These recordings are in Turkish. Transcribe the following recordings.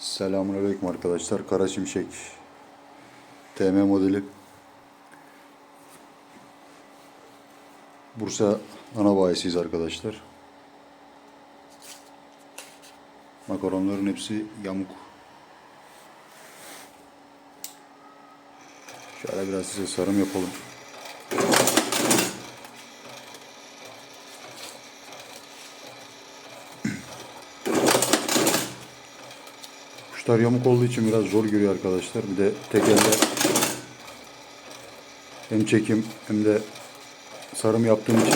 Selamünaleyküm arkadaşlar. Kara Şimşek TM modeli. Bursa ana bayisiyiz arkadaşlar. Makaronların hepsi yamuk. Şöyle biraz size sarım yapalım. Kuşlar yamuk olduğu için biraz zor görüyor arkadaşlar. Bir de tek elde hem çekim hem de sarım yaptığım için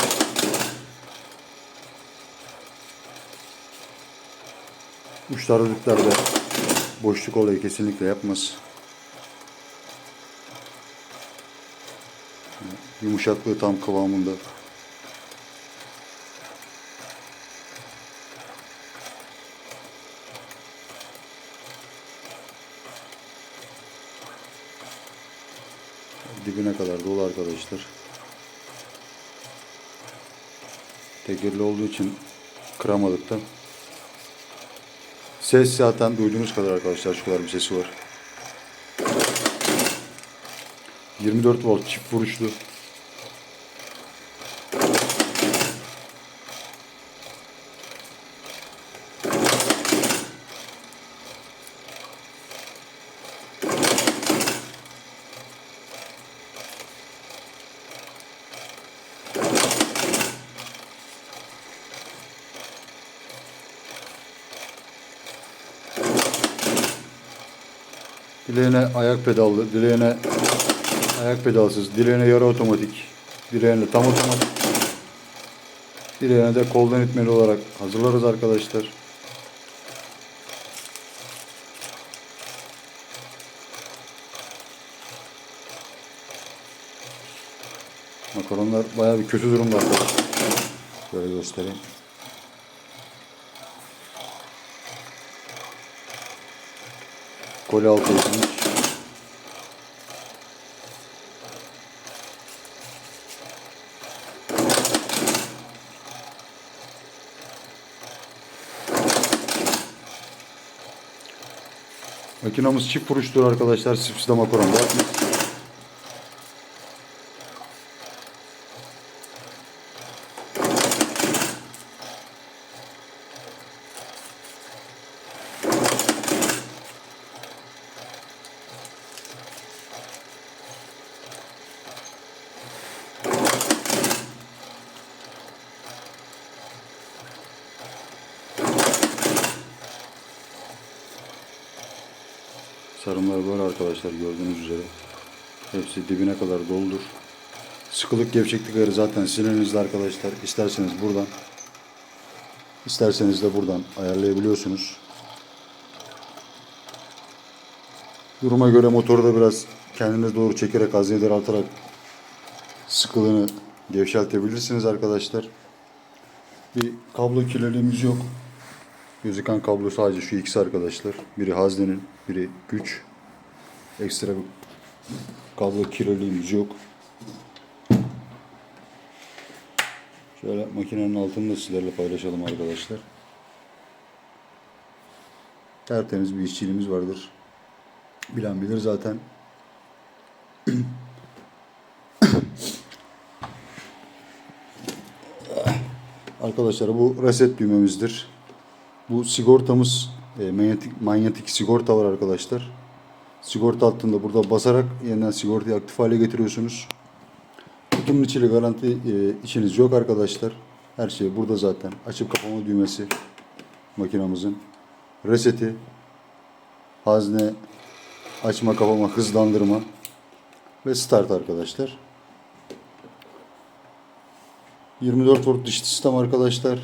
uçlarlıklarda boşluk olayı kesinlikle yapmaz. Yumuşaklığı tam kıvamında. Dibine kadar dolu arkadaşlar. Tekerli olduğu için kıramadık da. Ses zaten duyduğunuz kadar arkadaşlar şu kadar bir sesi var. 24 volt çift vuruşlu. Dileğine ayak pedallı, dileğine ayak pedalsız, dileğine yarı otomatik, dileğine tam otomatik, dileğine de koldan itmeli olarak hazırlarız arkadaşlar. Makaronlar bayağı bir kötü durumda. Şöyle göstereyim. Koli altı. Makinamız çift vuruştur arkadaşlar. Sipside makaronda. Sarımlar böyle arkadaşlar gördüğünüz üzere. Hepsi dibine kadar doldur. Sıkılık gevşeklik ayarı zaten sinirlinizde arkadaşlar. İsterseniz buradan isterseniz de buradan ayarlayabiliyorsunuz. Duruma göre motoru da biraz kendiniz doğru çekerek azıya daraltarak sıkılığını gevşeltebilirsiniz arkadaşlar. Bir kablo kirliliğimiz yok. Gözüken kablo sadece şu ikisi arkadaşlar. Biri haznenin, biri güç. Ekstra bir kablo kirliliğimiz yok. Şöyle makinenin altını da sizlerle paylaşalım arkadaşlar. Tertemiz bir işçiliğimiz vardır. Bilen bilir zaten. Arkadaşlar bu reset düğmemizdir. Bu sigortamız e, manyetik, manyetik sigorta var arkadaşlar. Sigorta altında burada basarak yeniden sigortayı aktif hale getiriyorsunuz. Kutunun içiyle garanti e, işiniz yok arkadaşlar. Her şey burada zaten. Açıp kapama düğmesi makinamızın. Reseti, hazne, açma kapama, hızlandırma ve start arkadaşlar. 24 volt dişli sistem arkadaşlar.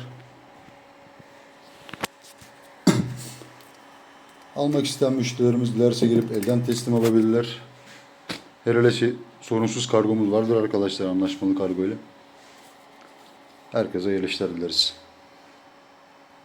Almak isteyen müşterilerimiz dilerse gelip elden teslim alabilirler. Her hele şey, sorunsuz kargomuz vardır arkadaşlar anlaşmalı kargo ile. Herkese işler dileriz.